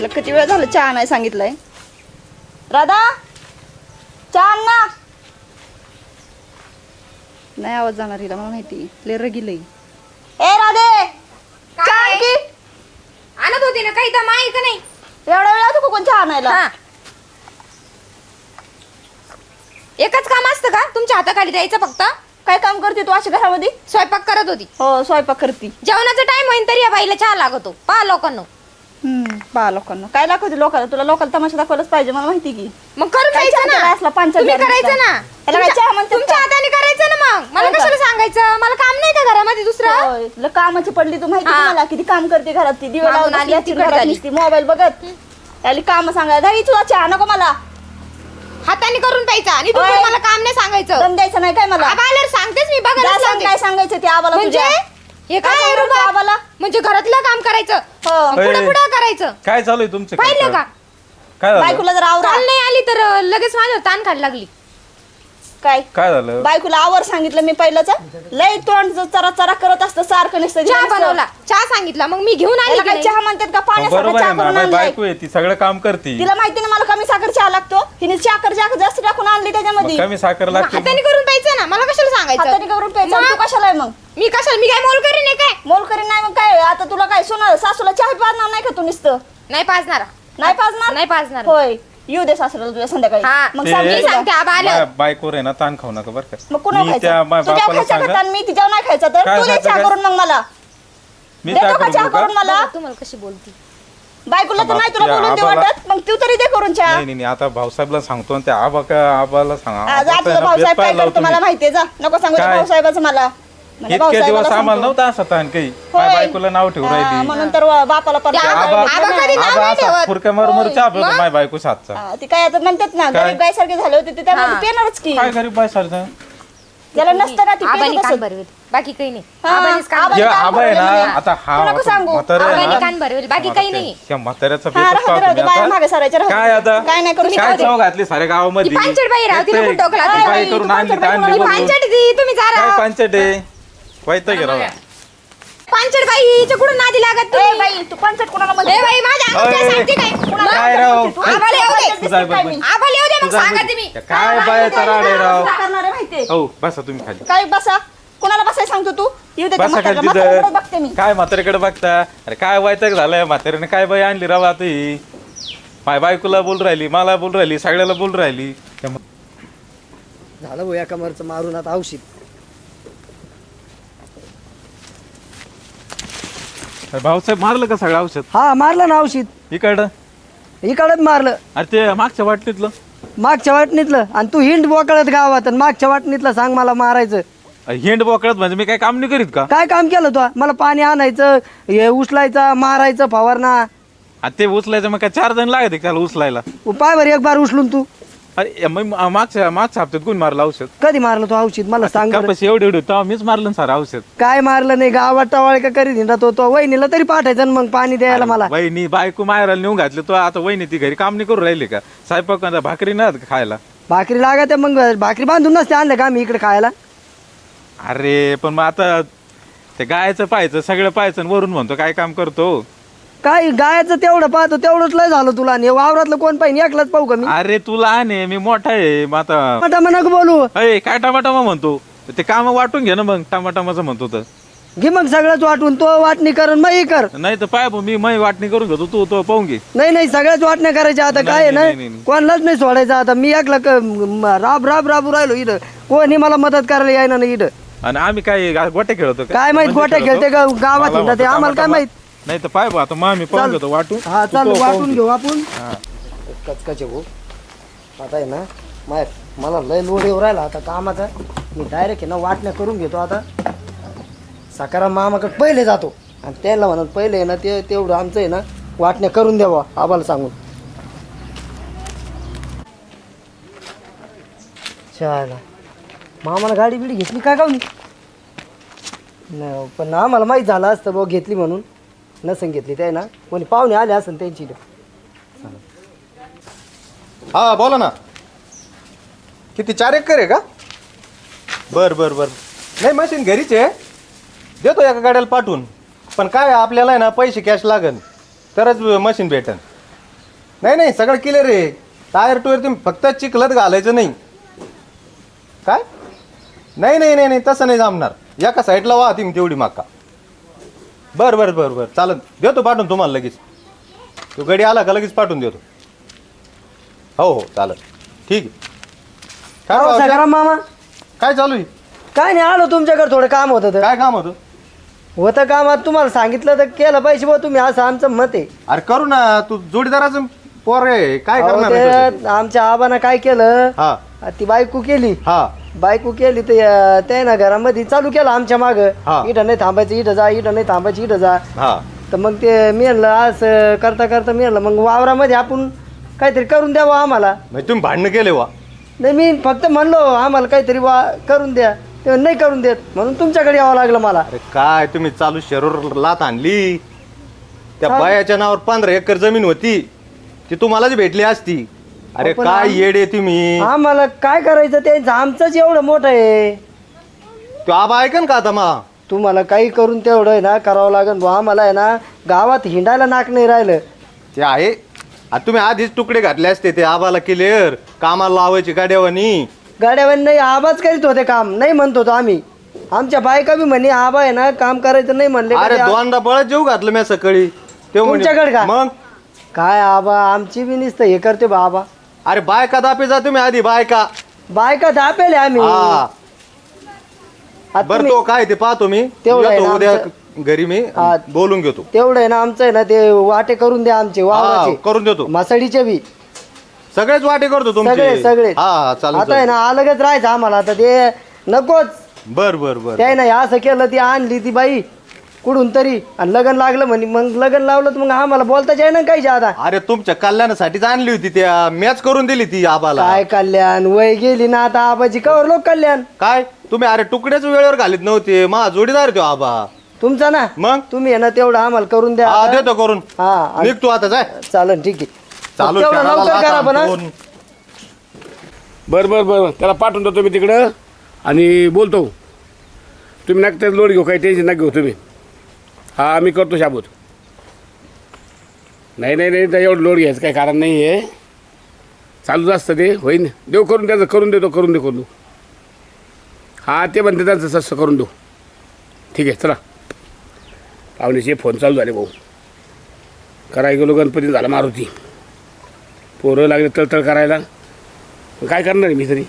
तिला किती वेळ झालं चहा नाही सांगितलंय? राधा! चहा ना! नाही आवाज जाणार हिला मला माहिती. ले रगिलय. ए राधे! चहा आण की. आणत होती ना काही माही का नाही? एवढा वेळ होतो कोण चहा आणायला? हा. एकच काम असतं का? तुमच्या हाताखाली द्यायचं फक्त? काय काम करते तू अशा घरामध्ये? स्वयंपाक करत होती. हो स्वयंपाक करते. जेवणाचा टाइम होईन तरी या बाईला चहा लागतो. पहा लोकांना. पहा लोकांना. काय दाखवते लोकांना तुला लोकांना तमाशा दाखवलाच पाहिजे मला माहिती की. मग करून काय द्यायचं चहा ना. केला असला पंचायत तुम्ही घरात करायचं नुसता? ना. याला काय चहा तुमच्या म्हणतात तुमच्या का? हाताने करायचं ना मग. मला? कशाला सांगायचं? मला काम नाही का घरामध्ये दुसरं? होय, तुला कामाची पडली तू माहिती हा. मला किती काम करते घरात ती दिवे मागून लावून आली, बसली असती तिकडे घरात. नुसती मोबाईल बघत. त्याला काम सांगायला "दाई, तुला चहा नको मला. हाताने करून प्यायचा आणि मला काम नाही सांगायचं. दम द्यायचा नाही काय मला? आबा आल्यावर सांगतेच मी जा बघा सांग काय सांगायचं ते आबाला म्हणजे तुझ्या. हे काय? आबाला? म्हणजे घरातलं काम करायचं हो. पुढे होय. पुढे करायचं काय चालू आहे तुमचं पाहिलं का काय झालं बायकोला जर आवरा काल नाही आली तर लगेच माझ्यावर ताण खायला लागली काय? काय झालं? बायकोला आवर सांगितलं मी पहिलंच लय तोंड चरा चरा करत असतं सारखं नसतं चहा बनवला. चहा सांगितला. मग मी घेऊन आली की काय नाही? चहा म्हणतात का? पाण्यासारखं बरोबर चहा आहे ना करून माझी आणलाय. बायको आहे ती सगळं काम करते. तिला माहिती ना मला कमी साखर चहा लागतो. हिने साखर जास्त जास्त टाकून आणली त्याच्यामध्ये. कमी साखर लागते. हाताने करून प्यायचं ना? मला कशाला सांगायचं? हाताने करून प्यायचं. तू? कशाला आहे मग? मी कशाला? मी काय मोल करीन काय? मोल करीन नाही मग काय? आता तुला काय सोना सासूला चहा पाजणार नाही का तू नुसतं? नाही पाजणार. नाही पाजणार? नाही पाजणार. होय. येऊ दे सासऱ्याला तुझ्या संध्याकाळी. हा. मग ते- सांग मी. सांगते आबा आल्यावर माझ्या बायकोवर आहे ना ताण खाऊ नका बरं मग का कुणा मी त्या खायचा तुझ्या बापाला खायचा सांगा. आणि मी तिच्यावर नाही खायचा तर काय तू दे खायचं चहा काय? करून मग मला. मी देतो काय का करू चहा का? करून मला? बघा तुम्हाला कशी बोलती. बायकोला तर नाही तुला या बोलून दे आबाला- वाटत? मग तू तरी दे करून चहा. नाही नाही नाही, आता भाऊसाहेबला सांगतो आणि त्या आबा का आबाला सांगा. आज आबाचं तुझा आहे ना, भाऊसाहेब काय करतो मला लावतो माहितीये जा. नको सांगू त्या काय? भाऊसाहेबाचं मला. मी. म्हणजे इतके दिवस भाऊसाहेबाला आम्हाला सांगतो. नव्हता असा ताण काही होय. माझ्या बायकोला नाव ठेवू हा, राहिली म्हणून तर वा- बापाला परत त्या आबा- आबा- आबा कधी नाव आबा नाही असा ठेवत. फुरक्या मारून चहा पितो मग? माझ्या बायको सातचा हा, ती काय आता म्हणतात ना काय? गरीब गायसारखे झाले होते ते त्यामध्ये हा. पेणारच की काय गरीब बाय सारखं ज्याला नसतं ना ती आबानी पेटत कान असत. भरवेल बाकी काही नाही हा, आबानीच कान आबानी जे आबा आहे ना. आता हा सांगू. म्हातारा आहे आबानी ना कान भरवेल बाकी काही नाही त्या म्हाताऱ्याचा हा, पेपर राहू दे, पाहतो राहू दे, मी बाया आता. मागे सरायच्या, राहू दे. काय आता काय नाही करू काय शकत. चव घातली साऱ्या गावामध्ये ती पांचट बाई राव, तिला ते- कुठं टोकला? ते ती बाई करून आणली आणली तुम्ही काय जरा पांचट आहे गेला पांचट बाई हिच्या कुठून नादी लागत ए तुम्ही बाई तू पंचायत कोणाला म्हणते? ए बाई माझ्या अंगावर काय अय. सांगते काय कोणाला काय पंचायत राव? म्हणते तू? आम्हाला येऊ दे. पंचायत तुझा दिसते काय बाई. मी? आबाला येऊ दे मग तुझा सांगा तुम्ही काय बाय तराड आहे राव तुला करणार आहे माहितीये. हो बसा तुम्ही खाली काय बसा कोणाला बसाय सांगतो तू येऊ दे त्या बसा खाली म्हाताऱ्याला. म्हाताऱ्याकडे बघते मी तिथं काय म्हाताऱ्याकडे बघता अरे काय वायतक झालंय म्हाताऱ्याने काय बाई आणली राव आता ही माय बायकोला बोल राहिली मला बोल राहिली सगळ्याला बोल राहिली त्या म्हा- झालं भाऊ या कमरचं मारून आता औषध भाऊसाहेब मारलं का सगळं औषध? हा मारलं ना औषध. इकडं? इकडंच मारलं. अरे ते मागच्या वाटलीतलं मागच्या वाटणीतलं. आणि तू हिंड बोकळत गावात आणि मागच्या वाटणीतलं सांग मला मारायचं. हिंड बोकळत म्हणजे मी काय काम नाही करीत का? काय काम केलं तू? मला पाणी आणायचं हे उचलायचं मारायचं फवारणा. ते उचलायचं मग काय चार जण लागते त्याला उचलायला? पाय बरं एक बार उचलून तू. अरे मग मागच्या मागच्या हप्त्यात कोणी मारलं औषध? कधी मारलं तू औषध? मला सांग बरं. कपाशी एवढी एवढी तेव्हा मीच मारलं ना सारं औषध. काय मारलं नाही? गावात टवाळ का करीत हिंडत होतो वहिनीला तरी पाठायचं ना मग पाणी द्यायला मला. वहिनी बायको मायराला नेऊन घातली तो आता वहिनी ती घरी काम नाही करू राहिली का? आता भाकरी नाही का खायला? भाकरी लागत मग भाकरी बांधून नसते आणलं का मी इकडे खायला? अरे पण मग आता ते गायचं पाहायचं सगळं पाहायचं आणि वरून म्हणतो काय काम करतो? काय गायचं तेवढं पाहतो तेवढंच लय झालं तुला आणि वावरातलं कोण पाहिजे एकलाच पाहू का मी? अरे तुला आहे मी मोठा आहे मग आता टमाटा नको बोलू. अय काय टमाटमा म्हणतो? ते काम वाटून घे ना मग टमाटमाचं म्हणतो तर. घे मग सगळंच वाटून तो वाटणी करून मग हे कर. नाही तर पाय भाऊ, मी मै वाटणी करून घेतो तू तो पाहून घे. नाही नाही सगळ्याच वाटण्या करायच्या आता काय आहे नाही, नाही, ना नाही. कोणालाच नाही सोडायचं आता मी एकला क- म- राब राब राबू राहिलो इथं. कोणी मला मदत करायला यायना नाही इथं. आणि आम्ही काय गा- गोटे खेळतो का? काय माहीत म्हणजे गोट्या खेळतो? खेळते का? गावात मला हिंडा ते आम्हाला काय टमाटमा. माहीत? नाही तर पाय भाऊ, आता आम्ही पाहून. घेतो वाटून. हा तू चाल पाहून वाटून घे. घेऊ आपण. हा. कचकचे भाऊ. आता आहे ना माय मला लय लोड येऊ राहिला आता कामाचा. मी डायरेक्ट आहे ना वाटण्या करून घेतो आता. सकाराम मामाकडे पहिले जातो. आणि त्याला म्हणत पहिले आहे ना ते तेवढं आमचं आहे ना वाटण्या करून द्यावा आम्हाला सांगून. चाला मामाला गाडी बिडी घेतली काय काऊन नाही पण आम्हाला माहीत झालं असतं भाऊ घेतली म्हणून. नसन घेतली ते ना? कोणी पाहुणे आले असन त्यांची. हा बोला ना. किती चार एकर आहे का? बर बर बर. नाही मशीन घरीच आहे. देतो एका गाड्याला पाठवून. पण काय आपल्याला आहे ना पैसे कॅश लागन. तरच मशीन भेटन. नाही नाही सगळं क्लिअर आहे. टायर टूयर तुम्ही फक्त चिखलत घालायचं नाही. काय? नाही नाही नाही नाही तसं नाही जमणार. एका साईडला वा तुम्ही तेवढी माका. बरं बरं बरं बरं. चालन. देतो पाठवून तुम्हाला लगेच. तो गडी आला का लगेच पाठवून देतो. हो हो चालेल ठीक आहे. काय हो? सकाराम मामा. काय चालू आहे? काय नाही आलो तुमच्याकडे थोडं काम होतं तर. काय काम होतं? होतं काम आता तुम्हाला सांगितलं तर केलं पाहिजे बा तुम्ही असं आमचं मत आहे. अरे करू ना तू जोडीदाराचं पोर आहे काय अहो, करणार आहे आमच्या आबानं काय केलं? हा. ती बायको केली. हा. बायको केली तर ते ना घरामध्ये चालू केलं आमच्या माग. हा. इथं नाही थांबायचं इथं जा इथं नाही थांबायचं इथं जा. हा. तर मग ते मी म्हणलं असं करता करता मी म्हणलं मग वावरामध्ये आपण काहीतरी करून द्यावं आम्हाला. म्हणजे तुम्ही भांडणं केले वा. नाही मी फक्त म्हणलो आम्हाला काहीतरी वा करून द्या. ते नाही करून देत. म्हणून तुमच्याकडे यावं लागलं मला. अरे काय तुम्ही चालू शरीर लात आणली. त्या बायाच्या नावावर पंधरा एकर जमीन होती. ती तुम्हालाच भेटली असती. अरे आपण काय आम- येडे तुम्ही? आम्हाला काय करायचं त्यांचं आमचंच एवढं मोठं आहे. तो आबा ऐकन का आता मा? तुम्हाला काही करून तेवढं आहे ना करावं लागेल बुवा. आम्हाला आहे ना गावात हिंडायला नाक नाही राहिलं. ते आहे. आता तुम्ही आधीच तुकडे घातले असते ते आबाला क्लिअर कामाला लावायची गाड्यावानी. गाड्यावर नाही आबाच करीत होते काम. नाही म्हणत होतो आम्ही. आमच्या बायका बी म्हणे आबा आहे ना काम करायचं नाही म्हणले. का अरे ते दोनदा बळत जेऊ घातलं मी सकाळी. ते म्हणे- तुमच्याकडे का? मग? काय आबा आमची बी नुसतं हे करते बा आबा. अरे बायका दापे जा तुम्ही आधी बायका. बायका दापेले आम्ही. हा. आता बर तुम्ही- तो काय ते पाहतो मी. तेवढं आहे येतो ना उद्या घरी मी हा. बोलून घेतो. तेवढं आहे ना आमचं आहे ना ते वाटे करून द्या आमचे हा, वावराचे. करून देतो. मसाडीचे बी. सगळेच वाटे करतो तुमचे. सगळे सगळे. हा आता आहे ना अलगच राहायचं आम्हाला आता ते नकोच. बर बर बर त्या नाही असं केलं ती आणली ती बाई. कुठून तरी. आणि लग्न लागलं म्हणे मग लग्न लावलं तर मग आम्हाला बोलताच आहे ना काही जादा. अरे तुमच्या कल्याणासाठीच आणली होती त्या मॅच करून दिली ती आबाला. काय कल्याण वय गेली ना आता आबाची. कवर लोक कल्याण? काय? तुम्ही अरे तुकडेच वेळेवर घालीत नव्हते. मा जोडीदार तो आबा. तुमचा ना? मग? तुम्ही आहे ना तेवढं आम्हाला करून द्या हा. देतो करून. हा आणि- निघ तू आता जाय. चालन ठीक आहे. चालू तेवढं लवकर करा पण हा. बरं बरं बरं. त्याला पाठवून देतो मी तिकडं. आणि बोलतो. तुम्ही नका त्यात लोड घेऊ काही टेन्शन नका घेऊ तुम्ही. हा मी करतो शाबूत. नाही नाही नाही त्या एवढं लोड घ्यायचं काही कारण नाही आहे. चालूच असतं ते होईन. देऊ करून त्याचं करून देतो करून दे करून देऊ हा ते म्हणते त्यांचं तसं करून देऊ. ठीक आहे चला. पाहुण्याचे फोन चालू झाले भाऊ. करायला गेलो गणपती झाला मारुती. पोरं लागले तळतळ करायला. काय करणार आहे मी तरी?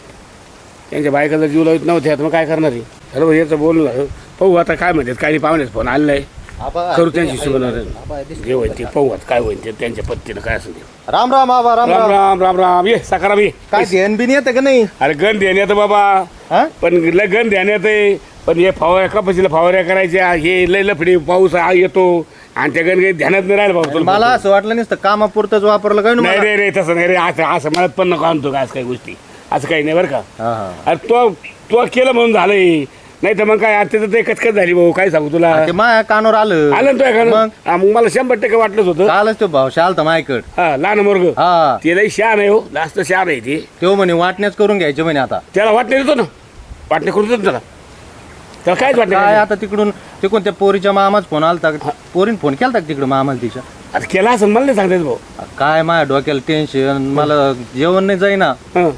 त्यांच्या बायका जर जीव लावत नव्हते आता मग काय करणार आहे? खरं याचं बोलणं झालं. पाहू आता काय म्हणतात काही नाही पाहुण्याचा फोन आलेला आहे. करू त्यांची शिवणार जे होईल ते पाहू आता काय होईल ते त्यांच्या पत्तीनं काय असेल ते. राम राम आबा राम राम. राम राम राम राम. ये सकाराम ये. काय ध्यान बिन येतं का नाही? अरे गण ध्यान बाबा. हा? पण लय गण ध्यान येते पण हे फवाऱ्या कपाशीला फवाऱ्या करायच्या. हे लय लफडी पाऊस हा येतो. आणि त्या गण काही ध्यानात नाही राहिलं तुला मला असं वाटलं नसतं कामापुरतच वापरलं काय ना नाही मला? नाही रे तसं नाही रे. असं असं मनात पण नको आणतो का असं काही गोष्टी. असं काही नाही बरं का. हा हा. अरे तो तो केलं म्हणून झालंय. नाही तर मग काय आता त्याचं ते कचकच झाली भाऊ काय सांगू तुला? ते माझ्या कानावर आलं. आलं ना तो एखादं मग? मग मला शंभर टक्के वाटलंच होतं. कालच तो भाव शालता माझ्याकड हा लहान मोर्ग. हा. ते लई शान आहे हो जास्त शान आहे ते. तो म्हणे वाटण्याच करून घ्यायचे म्हणे आता. त्याला वाटणे देतो ना. वाटणे करून देतो ना त्याला. त्याला कायच काय वाटणे आता तिकडून तिकडून त्या पोरीच्या मामाच फोन आलता पोरीन फोन केलता का तिकडं मामाला तिच्या? आता केला असं मला नाही सांगता येत भाऊ. काय माझ्या डोक्याला टेन्शन मला जेवण नाही जाईना. हं.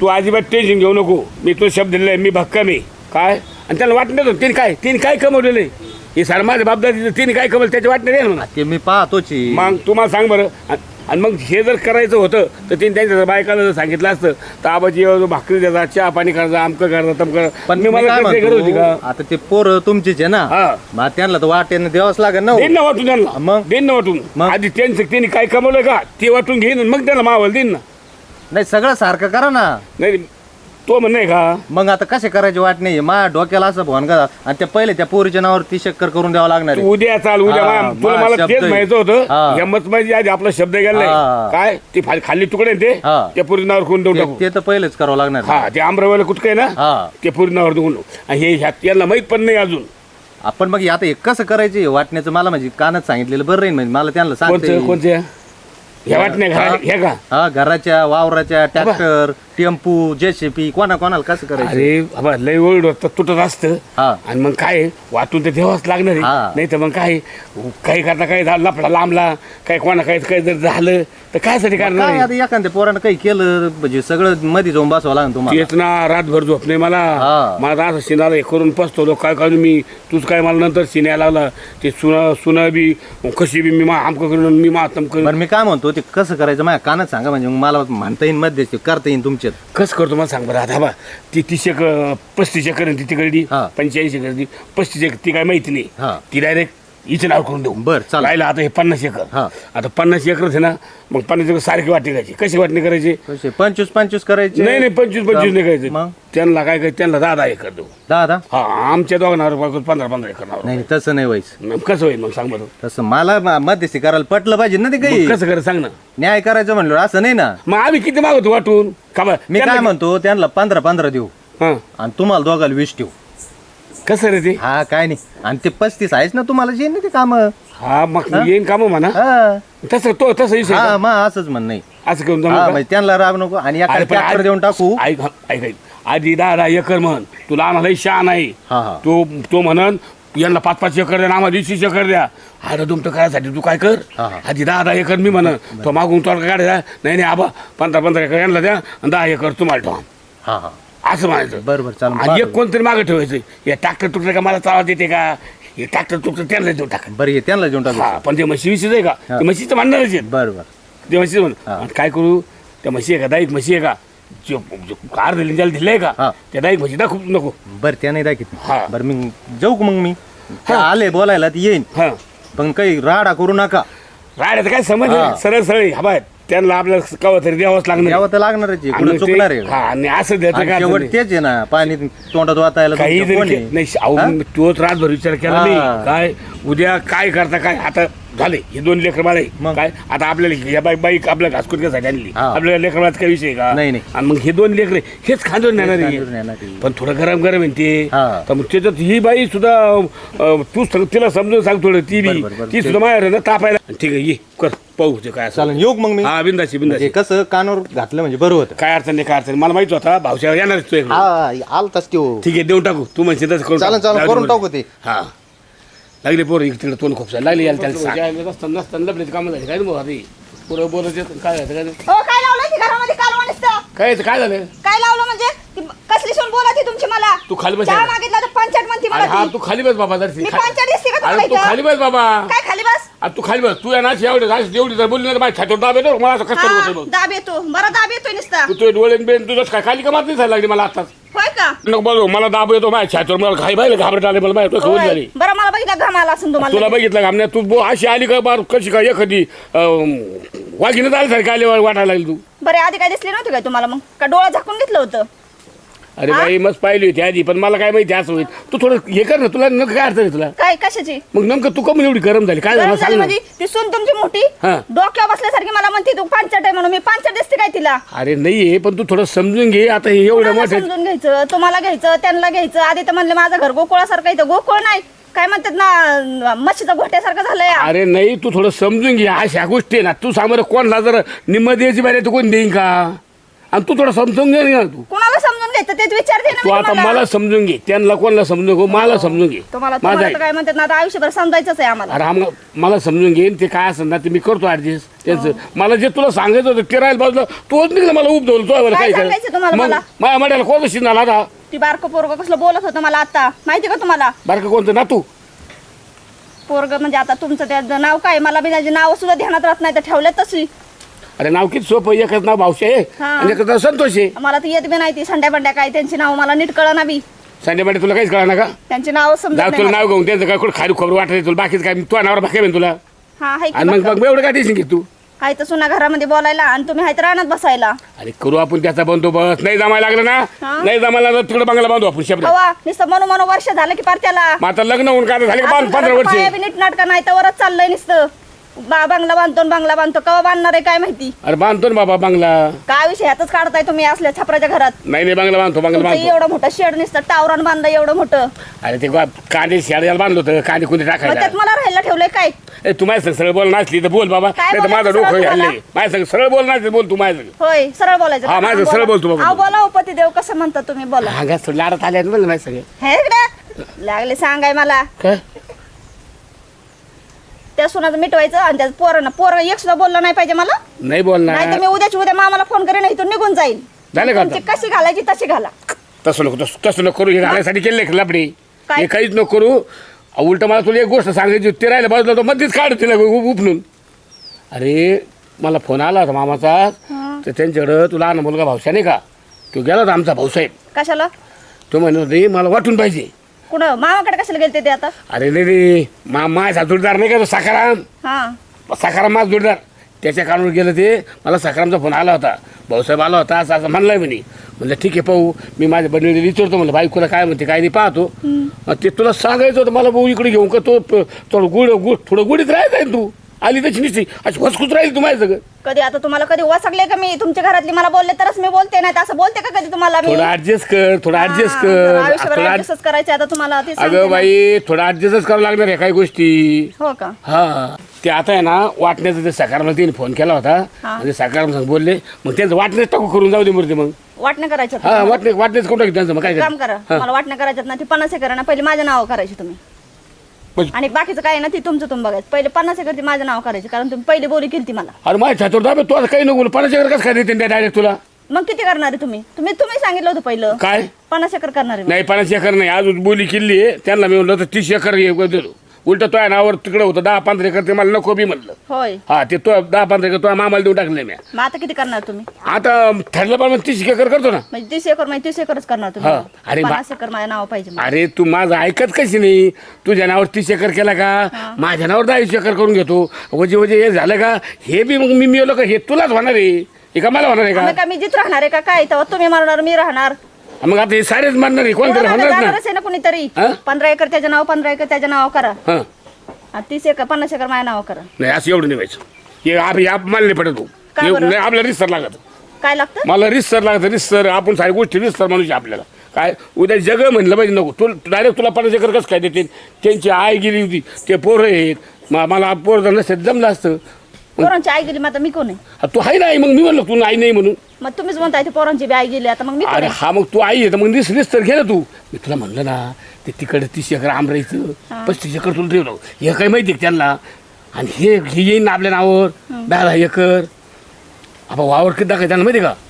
तू अजिबात टेन्शन घेऊ नको. मी तो शब्द दिलाय मी भक्कम आहे. काय? आणि त्याला वाटणे देतो तिने काय? तिने काय कमवलेलं? आहे हे सारं माझ्या बाबदाची तिने काय कमवलं त्याची वाटणे देईल म्हणा ते मी पाहतोच. आहे. मग तुम्हाला सांग बरं. आणि- आणि मग हे जर करायचं होतं तर तिने त्यांच्या बायकाला जर सांगितलं असतं तर आबाजी भाकरी द्यायचा चहा पाणी करायचा आमकं करायचं तमकं पण मी मला काय करायची गरज होती म्हणतो, का? आता ते पोरं तुमचीच आहे ना. हा. मग त्यांना तर वाटेनं द्यावंच लागेल ना हो. देईन ना वाटून त्यांना. मग? देईन ना वाटून. मग? आधी त्यांचं त्यांनी काय कमवलं का? ते वाटून घेईन आणि मग त्यांना मावल देईन ना. नाही सगळं सारखं करा ना. नाही तो म्हण नाही का? मग आता कसे करायचे वाट नाही माझ्या डोक्याला असं फोन करा आणि त्या पहिले त्या पोरीच्या नावावर ती चक्कर करून द्यावं लागणार आहे. उद्या चाल उद्या हा, मा- तुला मा मला शब्द तेच आहे. माहिती होतं. माझी आधी आपला शब्द गेलाय हा. काय? ते फा- खाली तुकडे आहे ते? हा. त्या पुरी नावर कोण देऊ टाकू. ते- ते तर पहिलेच करावं लागणार आहे. हा ते आमरावाला कुठकं आहे ना? हा. ते पुरी नावर देऊन आणि हे ह्यात यांना माहीत पण नाही अजून. आपण मग आता हे कसं करायचे? वाटण्याचं मला म्हणजे कानात सांगितलेलं बरं राहील म्हणजे मला त्यांना सांगते कोणत्या ह्या वाटण्या घरा का? हा घराच्या वावराच्या ट्रॅक्टर. टेम्पू जेसीपी कोणा कोणाला कसं करायचं? अरे बाबा लय ओढ तुटत असतं. हा. आणि मग काय वाटून ते ठेवाच लागणार आहे. नाही तर मग काय काही करता काही झालं लफडा लांबला काय कोणा काही काही जर झालं तर काय साठी करणार काय आहे? आता एखाद्या पोरानं काही केलं म्हणजे सगळं मध्ये जाऊन बसवा लागेल तुम्हाला. तेच ना रातभर झोप नाही मला. हा. मला असं शिनाला हे करून पसतो काय करून मी? तूच काय मला नंतर शिन्या लावला? ते सुना सुना बी कशी बी मी मा आमकं करून मी मातम करून. बरं मी काय म्हणतो ते कसं करायचं? माझ्या कानात सांगा म्हणजे मग मला म्हणता येईल मध्ये करता येईल तुमच्यात कसं करतो मला सांग बरं आता बा ती तीस एक पस्तीस एकर ती तिकडली हा. पंचेचाळीस एकर ती पस्तीस एकर ती काय माहिती नाही हा. ती डायरेक्ट हिचं नाव करून देऊ. बरं, चालेल. राहिलं आता हे पन्नास एकर. हा. आता पन्नास एकर आहे ना मग पन्नास एकर सारखी वाटणी करायची. कशी वाटणी करायची? कसे पंचवीस पंचवीस करायचे? नाही नाही पंचवीस पंचवीस नाही करायचं. मग? त्यांना काय काय त्यांना दहा दहा एकर देऊ. दहा दहा हा आमच्या दोघांना पंधरा पंधरा एकर नाही तसं नाही व्हायचं. मग कसं होईल मग? सांग बरं. तसं मला म- मध्यस्थी करायला पटलं पाहिजे ना ते काही. मग कसं कर? सांग ना. न्याय करायचं म्हणलं असं नाही ना. मग आम्ही किती मागवतो वाटून? का बरं? मी काय त्यांना- म्हणतो त्यांना पंधरा पंधरा देऊ. हा. आणि तुम्हाला दोघाला वीस ठेवू कसं रे ते? हा काय नाही. आणि ते पस्तीस आहेच ना तुम्हाला जे ना ते काम. हा मग येईन का मग म्हणा. हा. तसं तो तसं विषय हा का? मग असंच म्हण नाही असं करून हा का? म्हणजे त्यांना राब नको आणि अरे पण देऊन टाकू. ऐक ऐक ऐक. आधी दहा दहा एकर म्हण. तुला आम्हाला शहा नाही हा हा. तो तो म्हणन यांना पाच पाच एकर द्या आणि आम्हाला वीस वीस एकर द्या. अरे तुमचं करायसाठी तू काय कर? हा, हा. आधी दहा दहा एकर मी म्हण तो मागून तो काढायचा नाही नाही आबा पंधरा पंधरा एकर यांना द्या आणि दहा एकर तुम्हाला ठेवा. हा हा. असं म्हणायचं. बरं बरं चालेल आणि एक कोणतरी मागे ठेवायचं या ट्रॅक्टर तुटलं का? मला चालत येते का? हे ट्रॅक्टर तुटलं त्यांना देऊ टाका. बरं हे त्यांना देऊन टाकू. हा पण ते म्हशी विशीच आहे का? हा. ते म्हशीचं म्हणणारच आहेत. बरं बरं ते म्हशी म्हण हा. काय करू? त्या म्हशी आहे का? दाईक म्हशी आहे का? जो जो कार दिली त्याला दिलंय का? हा. त्या दाईक म्हशी दाखवू नको. बरं त्या नाही दाखवत. हा. बरं मी जाऊ का मग मी? ते आले बोलायला ते येईन. हा. पण काही राडा करू नका. राहण्याचं काय समज हा. आहे? सरळ सरळ हा बाय त्यांना आपल्याला कवा तरी द्यावंच लागणार यावं तर लागणारच आहे आणि ते- चुकणार आहे हा आणि असं द्यायचं आणि काय शेवट तेच आहे ना पाणी तोंडात वाचायला काही तुमचं कोण जरी आहे? नाही अहो, हा? तोच रातभर विचार केला हा. नाही काय उद्या काय करता काय आता झाले हे दोन लेकर बाळ आहे मग? काय आता आपल्याला या बाईक आपल्या घासकुटक्यासाठी आणली हा. आपल्याला लेकर बाळाचा काही विषय आहे का नाही, नाही. आणि मग हे दोन लेकर हेच खांदून नेणार आहे. खांदून नेणार आहे. पण थोडं गरम गरम आहे ते हा. तर मग त्याच्यात ही बाई सुद्धा अं, तू सांग- तिला समजून सांग थोडं ती बी बरं, बरं, बरं. ती सुद्धा माझ्या ना तापायला ठीक आहे ये कर पाहू ते काय असं चालेल येऊ का मग मी हा बिंदाशी म्हणजे कसं कानावर घातलं म्हणजे बरं होतं काय अडचण नाही काय अडचण नाही. मला माहीत होता भावशा येणार तू इकडे. हा आलताच त्यो ठीक आहे देऊन टाकू तू म्हणशील तसं करून चालेल, टाकू. चालेल, जाऊ दे करून बोल. टाकू ते. हा लागले पोरं इकडे तिकडे तोंड खूप लागले यायला त्याला सांग. नसताना नसताना लपडे कामं झाली काय रे आधी? पुरं बोलत येत काय झालं काय झालं? हो काय लावलं घरामध्ये? काय येतं, काय झालं? काय लावलं म्हणजे? ती कसली सून बोलत आहे तुमची मला? तू खाली बस चहा यायला. मागितला तर पंचायत म्हणते अरे हा मला ती. तू खाली बस बाबा जरशी. मी खा- पंचायत दिसते का तुम्हाला अरे तू इथं? खाली बस बाबा. काय खाली बस? अरे तू खाली बस. तू ना एवढे जास्त एवढी जर बोलली ना माझ्या छातीवर दाब येतो. मला असं हा, बघ. दाब येतो. बरं दाब येतोय नुसता. तू तुझे डोळे बेन तुझं काय खाली कमात नाही झाली लागली मला आताच होय का? नको बोलू मला दाब येतो माझ्या छातीवर. मला खाई पाहिलं घाबरत आले मला माहिती खबर होय. झाली. बरं बघितलं घाम आला तुला तुम्हाला बघितलं का? आमने तू बो- अशी आली का बार कशी काय एखादी वाघिनं आली सारखी आली वाटायला लागली तू? बरे आधी काय दिसले नव्हते काय तुम्हाला मग? का डोळा झाकून घेतलं होतं? अरे बाई मस्त पाहिली होती आधी पण मला काय माहिती असं होईल. तू थोडं हे कर ना तुला नक्की काय अर्थ आहे तुला? काय कशाची? मग नेमकं तू कमी एवढी गरम झाली काय झालं? सांग ना. म्हणजे ती सून तुमची मोठी हा. डोक्यावर बसल्यासारखी मला म्हणते तू पांचट आहे म्हणून मी पांचट दिसते काय तिला? अरे नाहीये पण तू थोडं समजून घे आता हे एवढं कोणाला मोठं समजून घ्यायचं तुम्हाला घ्यायचं त्यांना घ्यायचं. आधी तर म्हणले माझं घर गोकुळासारखं इथं गोकुळ नाही. काय म्हणतात ना मच्छीचं घोट्यासारखं झालंय. अरे नाही तू थोडं समजून घे. अशा गोष्टी आहे ना. तू सांग बरं कोणला जर निम्म द्यायची बाहेर तू कोण देईन का? आणि तू थोडं समजून घे ना तू. कोणाला समजून घ्यायचं तेच विचारते ना तू मी आता तुम्हाला. मला समजून घे. त्यांना कोणाला समजून घे? मला समजून घे. तुम्हाला माझं तुम्हाला आहे. तर काय म्हणतात ना आता आयुष्यभर समजायचंच आहे आम्हाला. अरे मला समजून घेईन ते काय असेल ना ते मी करतो ऍडजस्ट. त्यांचं मला जे तुला सांगायचं होतं ते राहील बाजूला. तोच निघलं मला उप धरलं तो काय सांगायचं तुम्हाला मला? माझ्या मड्याला कोणतं शिंदा आता? ती बारकं पोरग कसलं बोलत होतं मला आता? माहिती का तुम्हाला? बारकं कोणतं? ना तू पोरग म्हणजे आता तुमचं त्या नाव काय? मला बी त्याचे नाव सुद्धा ध्यानात राहत नाही तर ठेवले तशी. अरे नाव किती सोपं आहे. एकच नाव भावशे आहे हा. आणि एकच नाव संतोष. आहे मला तर येत बी नाही ती संड्या बंड्या काय त्यांची नाव मला नीट कळना बी. संजय पाटील तुला काहीच कळणार का? त्यांची नाव जाऊ नाही तुला. नाव घेऊन त्यांचं काय कुठं खाली खबर वाटत तुला? बाकीचं काय? तू नावर भाके तुला? हा हाय की आणि मग बघा. मग एवढं काय टेन्शन घे तू? हाय तर सुना घरामध्ये बोलायला आणि तुम्ही हाय तर रानात बसायला. अरे करू आपण त्याचा बंदोबस्त नाही जमायला लागलं ना? हा. नाही जमायला लागलं तिकडे बंगला बांधू आपण शब्द हवा नुसतं मनू मनू वर्ष झालं की पार त्याला मग आता लग्न होऊन काय झाले का पंधरा वर्ष? बी नीट नाटक नाही तर वरच चाललंय नुसतं. बा बंगला बांधतो न बंगला बांधतो. कवा बांधणार आहे काय माहिती? अरे बांधतो ना बाबा बांगला. काय विषय? ह्यातच काढताय तुम्ही असल्या छपराच्या घरात. नाही नाही बांगला बांधतो बांगला तुमचं बांधतो. एवढं मोठं शेड नुसतं टावरान बांधलं एवढं मोठं. अरे ते गा- कांदे शाळेला बांधलं होतं कांदे कोणी मग टाकायला. त्यात मला राहायला ठेवलंय काय? ए तू माझ्या संग सरळ बोल नसली तर बोल बाबा. काय नाही तर माझं बोलायचं? डोकं सरळ तुम्हाला? माझ्या संग सरळ बोल नसली बोल तू माझ्या संग. होय सरळ बोलायचं. हा, माझं बोला. सरळ बोलतो बाबा. अहो, बोला उपती देव कसं म्हणता तुम्ही? बोला. लाडत आले बोल माझ्या सगळे हे इकडे. लागले सांगाय मला. काय? त्या सुनाचं मिटवायचं आणि त्या पोरांना पोरं एक सुद्धा बोललं नाही पाहिजे मला. नाही नाही तर मी उद्याची उद्या मामाला फोन करेन इथून निघून जाईल. झालं का तुमची कशी घालायची तशी घाला. तसं नको तसं तसं नको करू. हे घालायसाठी केले लपडे काय? हे काहीच नको करू. उलट मला तुला एक गोष्ट सांगायची होती. ते राहिलं बाजूला तो मध्येच काढ तिला उ- उपणून अरे मला फोन आला होता मामाचा. तर त्यांच्याकडं तुला लहान मुलगा भावसा नाही का? तो गेला होता आमचा भाऊसाहेब. कशाला? तो म्हणत होते मला वाटून पाहिजे. कुठं? मामाकडे कशाला गेलते ते आता? अरे नाही रे मा माझा जोडदार नाही का तो साखाराम? हा. सकाराम माझा जोडदार. त्याच्या कारणून गेलं ते. मला सकारामचा फोन आला होता. भाऊसाहेब आला होता असं असं म्हणलंय म्हणे. म्हणलं ठीक आहे पाहू. मी माझ्या बहिणीला विचारतो. म्हणलं बायकोला काय म्हणते काय नाही पाहतो. ते तुला सांगायचं होतं मला भाऊ इकडे घेऊन का तो प- थोडं गुड गुड थोडं गुडीत राहायचं तू? आली तशी निश्चित अशी वसकूच राहील तू माझ्या सगळं. कधी आता तुम्हाला कधी वसकले का मी? तुमच्या घरातली मला बोलले तरच मी बोलते नाही तर असं बोलते का कधी तुम्हाला मी? थोडं ऍडजस्ट कर थोडं ऍडजस्ट कर. आयुष्यभर थोडं ऍडजस्टच करायचे आता तुम्हाला ते सांगते अगं ना. बाई थोडं ऍडजस्टच करावं लागणार आहे काही गोष्टी. हो का? हा. ते आता आहे ना वाटण्याचं ते सकाराला तिने फोन केला होता. हा. म्हणजे संग बोलले. मग त्यांचं वाटणेच टाकू करून जाऊ दे मूर्ती मग. वाटणं करायचं हा वाटणे वाटणेच करून टाकू त्यांचं. मग काय काम करा. हा. मला वाटणं करायच्यात ना ती पन्नास एकर ना पहिले माझ्या नाव करायची तुम्ही. म्हणजे- आणि बाकीचं काय आहे ना ती तुमचं तुम्ही बघायचं पहिले पन्नास एकर ती माझं नाव करायची कारण तुम्ही पहिली बोली केली मला. अरे माझ्या छातवर दाबे तू आता काही नको पन्नास एकर कसं काय देते डायरेक्ट तुला? मग किती करणार आहे तुम्ही? तुम्ही तुम्ही सांगितलं होतं पहिलं. काय? पन्नास एकर करणार आहे नाही पन्नास एकर नाही. आज बोली किल्ली आहे. त्यांना मी म्हणलं तर तीस एकर हे उलट तो आहे नावर तिकडे होतं दहा पंधरा एकर ते मला नको बी म्हणलं. होय. हा ते तो दहा पंधरा एकर तो मामाला देऊन टाकले मी मग आता किती करणार तुम्ही? आता ठरलं पण तीस एकर करतो ना. म्हणजे तीस एकर म्हणजे तीस एकरच करणार तुम्ही. हा. अरे बा- पन्नास एकर माझ्या नाव पाहिजे मला. अरे तू माझं ऐकत कशी नाही? तुझ्या नावावर तीस एकर केला का? माझ्या नावावर दहा एकर करून घेतो. वजे वजे हे झालं का? हे बी मग मी मिळवलं का? हे तुलाच होणार आहे. हे का मला होणार आहे का? काय मी जित राहणार आहे का? काय? तेव्हा तुम्ही मारणार मी राहणार. मग आता हे सारेच मारणार आहे कोणतरी ना जाणारच आहे ना कुणीतरी? हा? पंधरा एकर त्याच्या नाव पंधरा एकर त्याच्या नाव करा. हां. आणि तीस एकर पन्नास एकर माझ्या नाव करा. नाही असं एवढं नाही व्हायचं. हे आप हे नाही पडत तू. काय हे- बरं? नाही आपल्याला रिस्तर लागत. काय लागतं? मला रिस्तर लागत रिस्तर आपण सारी गोष्टी रिस्तर माणूस आहे आपल्याला. काय उद्या जग म्हणलं पाहिजे नको. तू डायरेक्ट तुला पन्नास एकर कसं काय देते त्यांची आई गेली होती ते पोरं आहेत. म- मला पोरं जर नसतं जमलं असतं पोरांची आई गेली मग आता मी कोण आहे? तू आहे नाही मग मी म्हणलं तू आई नाही म्हणून. मग तुम्हीच म्हणताय ते पोरांची बी आई गेली आता मग मी कोण अरे आहे? हा मग तू आई आहे तर मग रिस रिस्तर घे ना तू. मी तुला म्हणलं ना ते तिकडे तीस एकर आंबरायचं पस्तीस एकर तुला ठेवलं हे काय माहिती आहे का त्यांना? आणि हे हे येईन ना आपल्या नावावर दहा एकर. आपण वावर किती दाखवायचं त्यांना माहिती आहे का?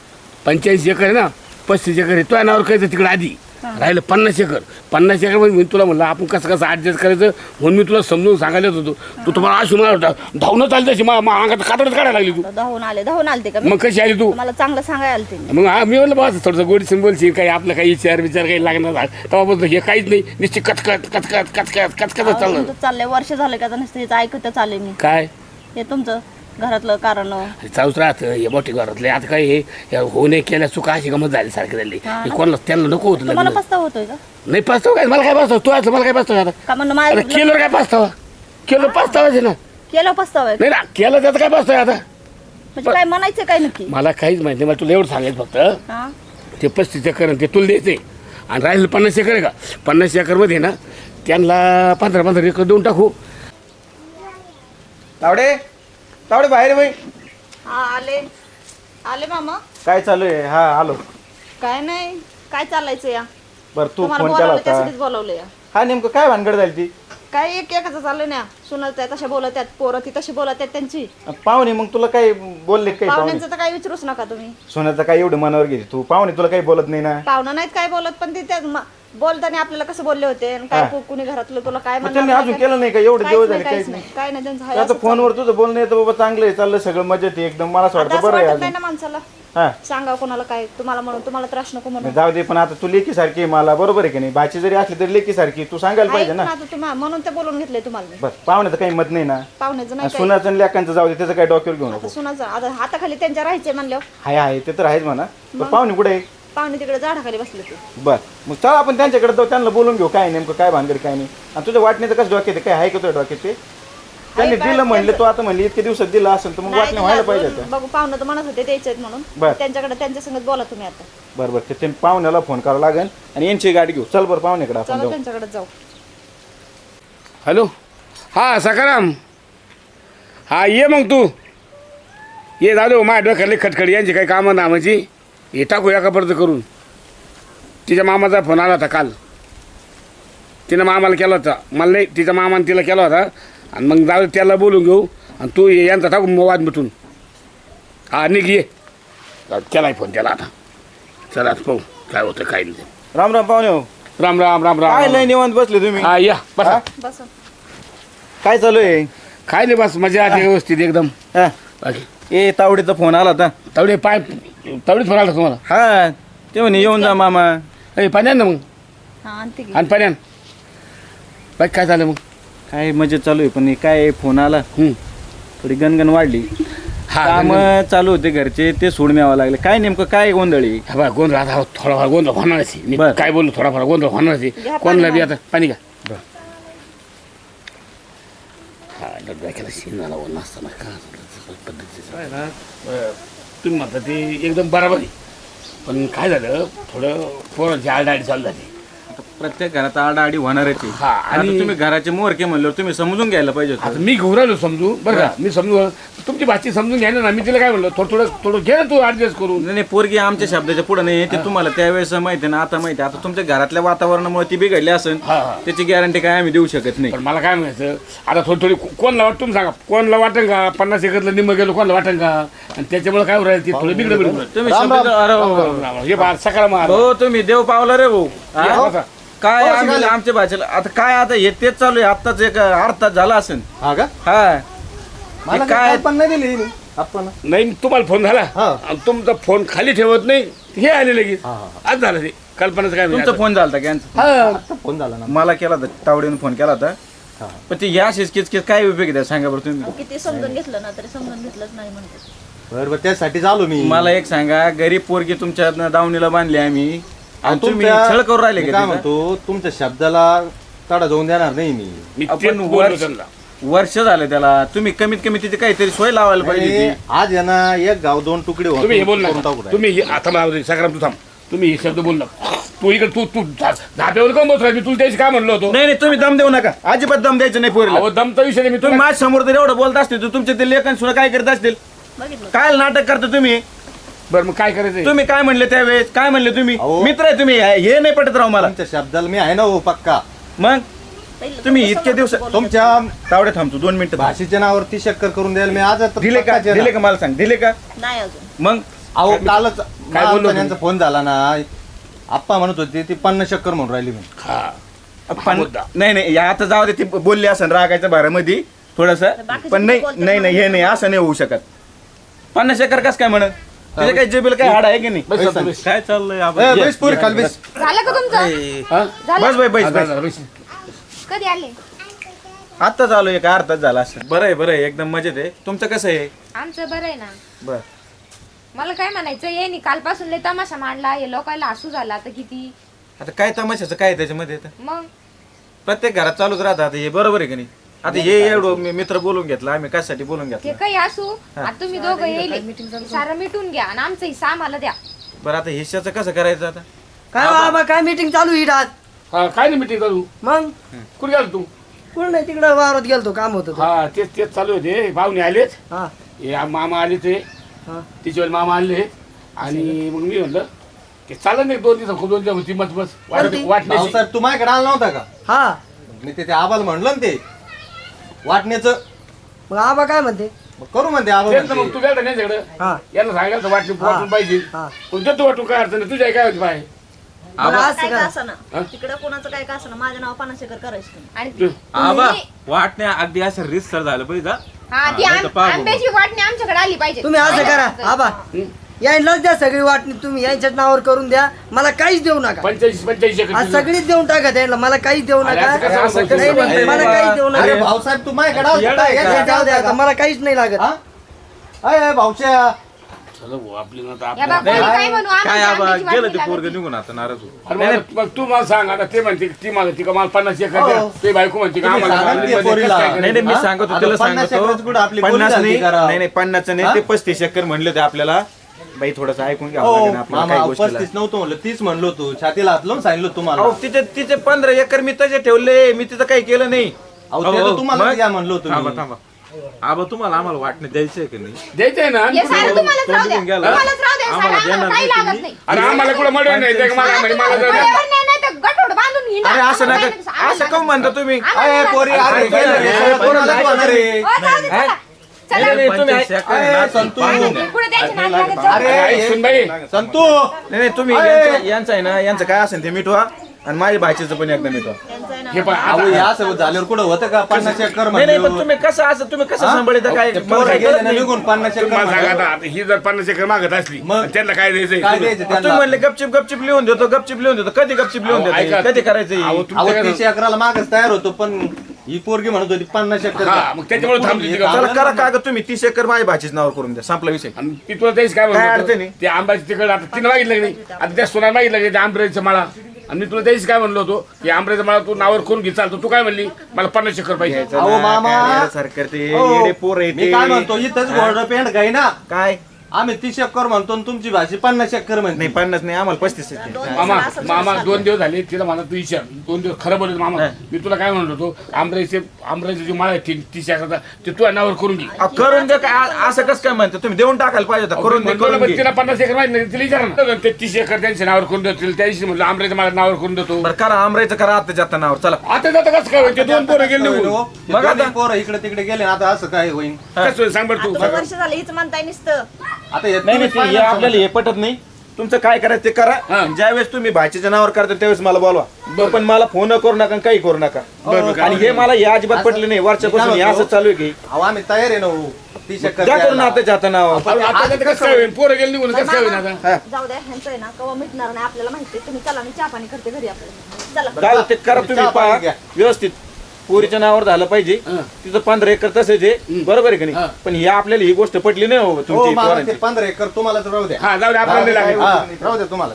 पंच्याऐंशी एकर आहे ना पस्तीस एकर आहे. तो नावावर करायचं तिकडे आधी. राहिलं पन्नास एकर. पन्नास एकरमध्ये मी तुला म्हणलं आपण कसं कसं ॲडजस्ट करायचं म्हणून मी तुला समजून सांगायला होतो. तू तुम्हाला अशी मला धावणं चालली तशी मा मा अंगात कातडच काढायला लागली तू. धावून आले धावून आलते का मी? मग कशी आली तू? मला चांगलं सांगायला आलते मी. मग हा मी म्हणलं बस थोडंसं गोडी सिंबलची काही आपलं काही विचार विचार काही लागणार नाही. तेव्हा बोलतो हे काहीच नाही. निश्चित कचकत कचकत कचकत कचकत अहो, चाललं तुमचं चाललंय वर्ष झालं का आता नुसतं हेच ऐकत चालले मी. काय? हे तुमचं? घरातलं कारण? चालूच राहतं हे मोठी घरातले आता काय हे? या हो नाही केल्या चुका अशी गमत झाली सारखी झाली. हा हे. कोणाला त्यांना नको होतं तुम्हाला लग्न. पस्ताव होतोय का? नाही पाचताव काय? मला काय पाचताव तू असं मला काय पाचताव आता? का म्हणणं अरे माझं केलं काय पाचतावा केलं पाचतावाचे ना. केलं पस्ताव आहे. नाही ना केलं त्याचं काय पाचताव आता? म्हणजे काय म्हणायचं काय नक्की? मला काहीच माहिती नाही मला तुला एवढं सांगायचं फक्त. हा. ते पस्तीस एकर आणि ते तुला द्यायचे. आणि राहिलं पन्नास एकर आहे का? पन्नास एकरमध्ये ना त्यांना पंधरा पंधरा एकर देऊन टाकू. तावडे? तावडे बाहेर बाई. हा आले. आले मामा. काय चालू आहे? हा आलो. काय नाही. काय चालायचं या? बरं तू तुम्हाला फोन केला बोलावलं होता. त्यासाठीच बोलावलं या. हा नेमकं काय भानगड झाली ती? काय एक एकाचं चाललंय ना. सुनत त्या तशा बोलत आहेत पोरं ती तशी बोलत आहेत त्यांची. पाहुणे मग तुला काही बोलले काही पाहुणे? पाहुण्यांचं तर काही विचारूच नका तुम्ही. सोन्याचं काय एवढं मनावर घेते तू? पाहुणे तुला काही बोलत नाही ना? पाहुणं नाहीत काय बोलत पण ते त्या म- बोलताना आपल्याला कसं बोलले होते आणि काय कुणी घरातलं तुला काय मग म्हणणार त्यांनी अजून केलं नाही का? एवढं काहीच नाही, झाले काहीच काहीच नाही. नाही काय नाही त्यांचं हाय असंच फोनवर तुझं बोलणं येतं बाबा चांगलं आहे चाललं सगळं मजेत आहे एकदम मला असं. वाटतं बरं आहे वाटत नाही अजून. ना माणसाला. हा. सांगा कोणाला काय तुम्हाला म्हणून तुम्हाला त्रास नको म्हणून. जाऊ दे पण आता तू लेकी सारखी मला बरोबर आहे की नाही? बाची जरी असली तरी लेकी सारखी तू सांगायला पाहिजे ना. आता तुम्हा म्हणून ते बोलून घेतले तुम्हाला मी. बस पाहुण्याचं काही मत नाही ना. पाहुण्याचं नाही काय सुनाचं आणि लेकांचं जाऊ दे त्याचं काही डॉक्युमेंट घेऊ आता नको. सुनाचं आता हाताखाली त्यांच्या राहायचे म्हणल्यावर. हाय आहे ते तर आहेच म्हणा. पण पाहुणे कुठे आहे? पाहुणे तिकडे झाडाखाली बसले ते बर मग चल आपण त्यांच्याकडे जाऊ त्यांना बोलून घेऊ काय नेमकं काय भानगड काय नाही. आणि तुझ्या वाटणीचं कसं डोक्यात आहे? काय आहे का तुझ्या डोक्यात ते? त्यांनी दिलं म्हणले तो आता म्हणले इतके दिवसात दिलं असेल तर मग नाही वाटणे व्हायला पाहिजे. होतं. बघू पाहुणं तर म्हणत होते द्यायचे आहेत म्हणून. बर. त्यांच्याकडे त्यांच्या संगत बोला तुम्ही आता. बरं बरं ते ते पाहुण्याला फोन करावा लागेल आणि यांची गाडी घेऊ. चल बरं पाहुण्याकडे आपण चला जाऊ. त्यांच्याकडे जाऊ. हॅलो. हा सकाराम हा ये मग तू. ये झालो माझ्या डोक्यातले खटखट यांची काही कामं नामाची. हे टाकू एका परत करून. तिच्या मामाचा फोन आला होता काल. तिनं मामाला केला होता. मला नाही तिच्या मामाने तिला केला होता. आणि मग जाऊ त्याला बोलून घेऊ. आणि तू ये यांचा टाकू वाद मिटून. हा निघ ये. केलाय फोन त्याला आता. चला आता पाहू काय होतं काय नाही. राम राम पाहुणे हो. राम राम राम काय राम नाही निवांत बसले तुम्ही? हा या बसा. बस. काय चालू आहे? काय नाही बस मजा आली व्यवस्थित एकदम. हा. बाकी? ए तावडीचा फोन आला होता. तवडे पाय तवडीच म्हणाला तुम्हाला? हा ते म्हणे येऊन जा मामा. अरे पाण्यान ना मग. हा आणते की. आणि पाण्यान बाकी काय झालं मग? काय मजेत चालू आहे पण हे काय फोन आला. हम्म. थोडी गणगण वाढली. हा काम गणगण. चालू होते घरचे ते सोडून यावं लागले. काय नेमकं काय गोंधळी हा? बा गोंधळ आता थोडाफार गोंधळ होणारच आहे. मी बरं. काय बोललो थोडाफार गोंधळ होणारच आहे. घ्या कोणाला बी पाणी. आता पाणी का हा डोक्याला शिन झाला वर नसताना का पद्धतीचं बरं. तुम्ही म्हणता ते एकदम बराबर आहे पण काय झालं थोडं पोरांची आडाडी चालू झाली प्रत्येक घरात आडाआडी होणारच आहे. हा, आणि- तुम्ही घराचे मोरके म्हणल्यावर तुम्ही समजून घ्यायला पाहिजे आता मी घेऊन राहिलो समजू बरं का मी समजू तुमची भाषी समजून घ्या ना मी तिला काय म्हणलं थोडं थोडं थोडं घे ना तू ऍडजस्ट करून नाही नाही, पोरगी आमच्या शब्दाच्या पुढे नाही ते तुम्हाला त्यावेळेस माहिती आहे ना आता माहिती आहे. आता तुमच्या घरातल्या वातावरणामुळे ती बिघडली असेल हा, हा. त्याची गॅरंटी काय आम्ही देऊ शकत नाही पण मला काय म्हणायचं आता थोडी थोडी को- कोणला वाटतं तुम्ही सांगा कोणला वाटेल का पन्नास एकरला निम्म गेलो कोणला वाटेल का आणि त्याच्यामुळे काय राहील ते थोडं बिघडं बिघडं तुम्ही शब्द. अरे हो, हो. हे सकाळ मार हो तुम्ही देव पावला रे भाऊ हा? काय आम्ही. आमच्या भाषेला आता काय आता हे तेच चालू आहे. आत्ताच एक अर्ध झाला असेल. हा का? हा मला हे काय काय पण नाही दिली आपण नाही तुम्हाला फोन झाला? हा. आणि तुमचा फोन खाली ठेवत नाही. हे आले लगेच. आज झालं ते. कल्पनाचं काय तुमचा म्हणजे फोन झाला कॅन्सल हा. फोन झाला ना. मला केला होता तावडीने फोन केला होता. पण ते या किच किच काय उपयोग आहे त्या सांगा बरं तुम्ही. किती समजून घेतलं ना तरी समजून घेतलंच नाही म्हणते बरं बरं त्यासाठी चालू मी. मला एक सांगा गरीब पोरगी तुमच्या दावणीला बांधली आम्ही. आणि तुम्ही तुमच्या- छळ करून राहिले मी का काय तिथं? म्हणतो तुमच्या शब्दाला तडा जाऊन देणार नाही मी. मी तेच आपण बोललो वर्ष त्यांना. वर्ष झाले त्याला. तुम्ही कमीत कमी तिथे काहीतरी सोय लावायला पाहिजे आणि होती. आज आहे ना एक गाव दोन तुकडे होऊन तुम्ही हे बोल करून ना टाकू राहिले. तुम्ही हे- आता मला तू थांब. तुम्ही हे शब्द बोल ना तू इकडे तू तू झा- झाप्यावर कोण बसला मी तुला त्याची काय म्हणलो होतो? नाही नाही तुम्ही दम देऊ नका. अजिबात दम द्यायचं नाही पोरीला. अहो दमचा विषय नाही. मी तुम्ही तुम्ही माझ्यासमोर जर एवढं बोलत असतील तर तुमचे ते लेखन सुद्धा काय करत असतील? बघितलं. काय नाटक करता तुम्ही? बरं मग काय करायचं तुम्ही काय म्हणले त्यावेळेस? काय म्हणले तुम्ही? अहो. मित्र आहे तुम्ही हे नाही पटत राव मला. तुमच्या शब्दाला मी आहे ना हो पक्का. मग? तुम्ही इतके दिवस तुमच्या तावडे थांबतो दोन मिनिटं. भाषेच्या नावावरती शक्कर करून द्यायला मी आज आता दिले का? पक्काचे ना. दिले का? मला सांग दिले का? होतं. नाही अजून. मग? अहो कालच काय बोललो तुम्ही? यांचा फोन झाला ना. आप्पा म्हणत होते ती पन्नास शक्कर म्हणून राहिली मी हा पण मुद्दा. नाही नाही या आता जाऊ दे ती बोलली असं रागायच्या भारामध्ये थोडस. बाकीचे पण नाही बोलतात नाही नाही हे नाही असं नाही होऊ शकत. पन्नास एकर कस काय म्हणत? त्याच्या काही जेबीला काय हाड आहे की नाही? बस आता बस. काय चाललंय ए, आपण? बैस पोरी खाली बैस. झालं का तुमचं? हा? बस बाई बैस. कधी आले? आता चालू एक अर्धाच झाला असं. बरं आहे बरं आहे. एकदम मजेत आहे. तुमचं कसं आहे? आमचं बरं आहे ना. बर. मला काय म्हणायचं ये नी. कालपासून लय तमाशा मांडला. हे लोकांना हसू झाला. आता किती? आता काय तमाशाचं? काय आहे त्याच्यामध्ये? आता? मग? प्रत्येक घरात चालूच राहतात आता हे बरोबर आहे की नाही? आता हे एवढं मी मित्र बोलून घेतला आम्ही कशासाठी बोलून ते घेतलं काही असू आता तुम्ही दोघं येईल. सारं मिटून घ्या आणि आमचं हिस्सा आम्हाला द्या. बरं आता हिश्श्याचं कसं करायचं आता? काय बाबा काय मीटिंग चालू आहे आज हा काय नाही मिटिंग करू मग? कुठे गेला तू? कुठं नाही तिकडं वावरात गेलतो काम होतं तो. हा तेच तेच चालू होते. पाहुणे आलेच हा. हे आ- मामा आले ते हा. तिचे मामा आले आणि मग मी म्हणलं ते चालत नाही दोन दिवस खूप दोन दिवस होती मत बस कोणती? वाटण्याची भाऊसाहेब तू माझ्याकडे आला नव्हता का? हा. मी ते ते आबाला म्हणलं ना ते. वाटण्याचं. मग आबा काय म्हणते? मग करू म्हणते आबा तेच ना मग म्हणते. तू गेला नाही सगळं हा. यांना सांगायचं वाटली वाटून पाहिजे. हा. पण देतो वाटून काय अडचण नाही. तुझ्या काय होती मग आज काय का? असं तिकडे कोणाचं काय का असं ना माझ्या नाव पन्नास एकर करायचं तुम्ही. आणि तू- आबा वाटण्या अगदी असं रिसर झालं पाहिजे हा? हा ती पाहा. आंब्याची वाटणी आमच्याकडे आली पाहिजे. तुम्ही असं करा. आबा. यांनाच द्या सगळी वाटणी तुम्ही यांच्याच नावावर करून द्या मला काहीच देऊ नका आज एकर सगळीच देऊन टाका त्यांना मला काहीच देऊ अरे नका असं कसं असं बोलतो? नाही नाही मला काहीच देऊ अरे नका भाऊसाहेब तू माझ्याकडे आला होता जाऊ द्या आता? मला काहीच नाही लागत हा? अय भाऊच्या चला भाऊ आपली ना आता या बा आपल्या- कोणी काय म्हणू काय आम्हाला आबा आंब्याची वाट गेलं नाही ते लागत. पोरग निघून आता नाराज होऊन. अरे मला- मग तू मला सांग आता ते म्हणते ती मागते का मला पन्नास एकर द्या हो. ते बायको म्हणते का तुम्ही आम्हाला सांगा आम्ही ते मध्ये पोरीला. कसं काय नाही करायचं? नाही मी हा? सांगतो आता त्याला पन्नास एकराचं कुठं सांगतो आपली बोली पन्नास झाली नाही. नाही नाही नाही हा? ते पस्तीस एकर म्हणले होते आपल्याला बाई थोडस ऐकून गोष्टीला पस्तीस नव्हतं म्हणलं तीच म्हणलो तू छातीला हात लावून सांगितलं तुम्हाला तिचे तिचे पंधरा एकर मी तसे ठेवले मी तिथं काही केलं नाही अहो, ते तर अहो, तुम्हाला मग? म्हणलो तुम्ही. थांबा थांबा आबा तुम्हाला आम्हाला वाटणं द्यायचंय की नाही द्यायचंय ना हे सारं तुम्हालाच तो राहू द्या निघून गेला. तुम्हालाच राहू द्या आम्हाला सारं आम्हाला देणार काही नाही लागत तुम्ही. नाही अरे आम्हाला कुठं मर्डर नाही ते का मला म्हणे मला जाऊ द्या. बरोबर नाही नाही तर गटोड बांधून हिंडा. अरे असं आम्हाला नका नाही, असं काऊन म्हणता तुम्ही आम्हाला अरे पोरी. अरे जाऊ दे, चला. नाही, नाही, तुम्ही पंचायत ऐका. अरे, नाच- संतू. पाहून द्या. पुढे द्यायची नाद लागत जाऊ. अरे अरे, सुनबाई संतू नाही नाही तुम्ही अरे. यांचं यांचं आहे ना यांचं काय असेल ते मिठवा आणि माझ्या भाचीचं पण एकदा मिठवा हे पण अहो असं झाल्यावर कुठं होतं का पन्नास एकर नाही नाही पण? तुम्ही कसं असं तुम्ही कसं? सांभाळता काय मला कळत नाही. निघून पन्नास एकर तुम्हाला सांगा म्हणल्यावर. आता ही जर पन्नास एकर मागत असली मग? त्यांना काय द्यायचं तुम्ही त्यांना म्हणले गपचिप गपचिप लिहून देतो गपचिप लिहून देतो कधी गपचिप लिहून अहो, ऐका. देतो कधी करायचं अहो, हे? अहो काय तीस एकराला मागच तयार होतो पण ही पोरगी म्हणत होती पन्नास एकर हा, मग त्याच्यामुळे थांबली ती का? चला करा कागद तुम्ही तीस एकर माझ्या भाचीच नावावर करून द्या संपला विषय. आणि ती तुला त्याच काय काय म्हणतो अडचण आहे? ते आंब्याची तिकडे आता तिने मागितलं की नाही? आता त्या सोना मागितलं की आंब्याचा माळा? आणि मी तुला त्याच काय म्हणलो होतो की आंब्याचा माळा तू नावावर करून घे चालतो. तू काय म्हणली? मला पन्नास एकर पाहिजे. अहो, मामा. सरकार ते हो. येडे पोर आहे मी ते. काय म्हणतो इथंच घोडं पेंट घाई ना. काय? आम्ही तीस एकर म्हणतो आणि तुमची भाषी पन्नास एकर नाही म्हणते पन्नास नाही आम्हाला पस्तीस येते. मामा मामा दोन दिवस झाले तिला मला तू विचार दोन दिवस खरं बोलत मामा मी तुला काय म्हणत होतो आंब्याचे आंब्याची जी माळा आहे ती- तीस एकरचा ते तू नावावर करून घे. अहो, करून द्या काय असं कसं काय म्हणतो? तुम्ही देऊन टाकायला पाहिजे होतं. करून दे करून. तिला पन्नास एकर माहिती नाही तिला विचार ना. ते तीस एकर त्यांच्या नावावर करून देतो त्या दिवशी म्हणलं आंब्याच्या माळा नावावर करून देतो. बरं करा आमरायचं करा आता जाता नावावर चला. आता जाता कसं काय होईल? ते दोन पोरं गेले निघून. मग आता- पोरं इकडे तिकडे गेले आता असं काय होईल? कसं होईल? सांग बरं तू आता वर्ष झालं हीच म्हणताय नुसतं. आता हे नाही तुम्हीच नाही ते- हे पाहिलं आपल्याला हे पटत नाही. तुमचं काय करायचं ते करा. हा. ज्यावेळेस तुम्ही भाचीच्या नावावर करता त्यावेळेस मला बोलवा. पण मला फोन करू नका आणि काही करू नका. बरं. आणि हे मला हे अजिबात पटले नाही. वर्षापासून हे असं चालू आहे की अहो आम्ही तयार आहे ना हो. तीस एकर द्या करून द्यायला. आता जाता नावावर आता आता जाता कसं काय होईल? पोरं गेले निघून कसं काय होईल आता? जाऊ द्या ह्यांचं आहे ना कवा मिटणार नाही आपल्याला माहिती तुम्ही चला मी चहा पाणी करते घरी आपल्याला. चला. काय ते करा तुम्ही चहा पाणी पहा. घ्या. व्यवस्थित. पोरीच्या नावावर झालं पाहिजे. तिथं पंधरा एकर तसेच आहे. बरोबर आहे का. नाही? पण ही आपल्याला ही गोष्ट पटली नाही हो हो तुमची पोरांची. पंधरा एकर तुम्हाला तर राहू द्या. हा जाऊ दे आपण नाही लागेल. हा, राहू द्या तुम्हाला.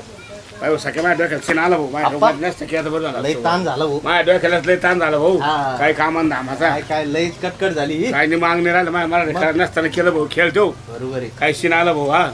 भाऊ सख्या माझ्या डोक्यात शेण आला भाऊ. माझ्या आप्पा. डोक्यात नसतं की आता बरं लई झालं ताण झाला भाऊ. माझ्या डोक्याला लय ताण झाला भाऊ. हा. काय कामान धामाचा काय काय लई कटकट झाली काय नाही मागणी राहिलं. माझ्या मला नसताना केलं भाऊ खेळ ठेव बरोबर आहे. काय शिन आलं भाऊ हा.